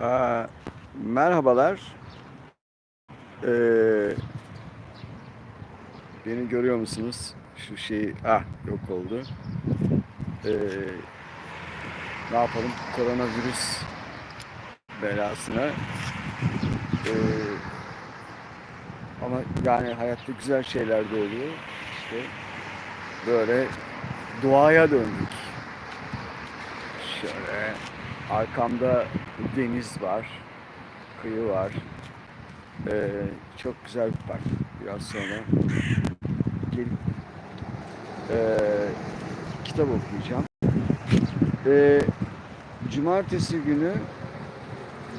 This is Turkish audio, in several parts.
Aa, merhabalar. Ee, beni görüyor musunuz? Şu şey, ah yok oldu. Ee, ne yapalım? Koronavirüs belasına. Ee, ama yani hayatta güzel şeyler de oluyor. İşte böyle doğaya döndük. Şöyle arkamda deniz var, kıyı var. Ee, çok güzel bir park. Biraz sonra gelip ee, kitap okuyacağım. Ee, cumartesi günü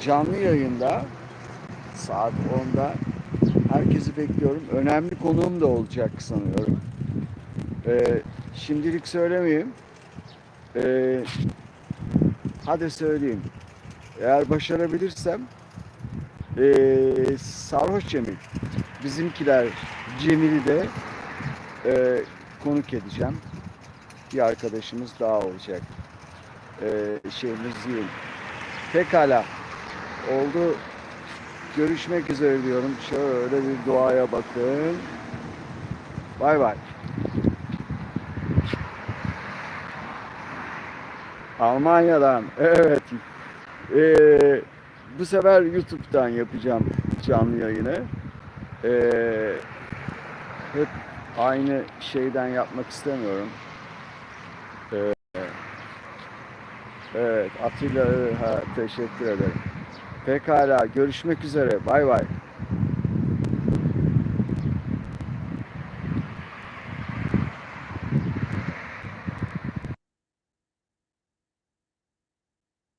canlı yayında saat 10'da herkesi bekliyorum. Önemli konuğum da olacak sanıyorum. Ee, şimdilik söylemeyeyim. Ee, hadi söyleyeyim. Eğer başarabilirsem ee, Sarhoş Cemil bizimkiler Cemil'i de ee, konuk edeceğim. Bir arkadaşımız daha olacak. Ee, şeyimiz değil. Pekala. Oldu. Görüşmek üzere diyorum. Şöyle bir doğaya bakın. Bay bay. Almanya'dan. Evet. Ee, bu sefer YouTube'dan yapacağım canlı yayını. Ee, hep aynı şeyden yapmak istemiyorum. Ee, evet Atilla teşekkür ederim. Pekala görüşmek üzere. Bay bay.